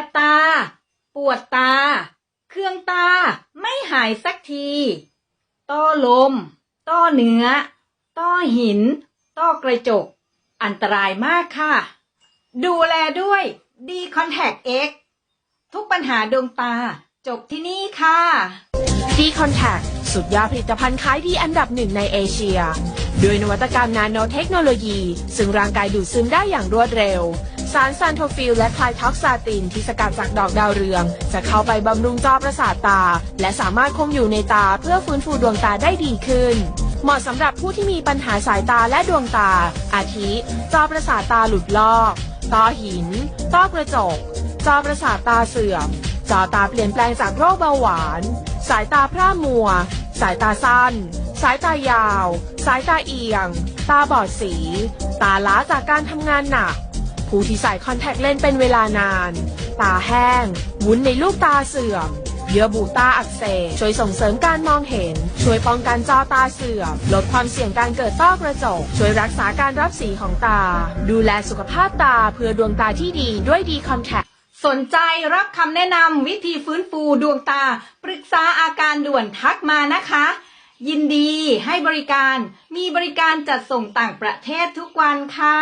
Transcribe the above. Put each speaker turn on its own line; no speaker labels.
บตา ปวดตา เครื่องตาไม่หายสักที ต้อลม ต้อเนื้อ ต้อหิน ต้อกระจก อันตรายมากค่ะ ดูแลด้วยดีคอนแทคเอ็กทุกปัญหาดวงตาจบที่นี่ค่ะ
D Contact สุดยอดผลิตภัณฑ์ขายดีอันดับหนึ่งในเอเชีย ด้วยนวัตกรรมนาโนเทคโนโลยี ซึ่งร่างกายดูดซึมได้อย่างรวดเร็ว สารซันโทฟิลและคลายท็อกซาตินที่สกัดจากดอกดาวเรือง จะเข้าไปบำรุงจอประสาทตา และสามารถคงอยู่ในตาเพื่อฟื้นฟูดวงตาได้ดีขึ้น เหมาะสำหรับผู้ที่มีปัญหาสายตาและดวงตา อาทิ จอประสาทตาหลุดลอกต้อหิน ต้อกระจก จอประสาทตาเสื่อม จอตาเปลี่ยนแปลงจากโรคเบาหวาน สายตาพร่ามัว สายตาสั้น สายตายาว สายตาเอียง ตาบอดสี ตาล้าจากการทำงานหนัก ผู้ที่ใส่คอนแทคเลนส์เป็นเวลานาน ตาแห้ง วุ้นในลูกตาเสื่อม เยื่อบุตาอักเสบ ช่วยส่งเสริมการมองเห็น ช่วยป้องกันจอตาเสื่อม ลดความเสี่ยงการเกิดต้อกระจก ช่วยรักษาการรับสีของตา ดูแลสุขภาพตาเพื่อดวงตาที่ดีด้วยดีคอนแทค
สนใจรับคำแนะนำวิธีฟื้นฟูดวงตา ปรึกษาอาการด่วนทักมานะคะ ยินดีให้บริการมีบริการจัดส่งต่างประเทศทุกวันค่ะ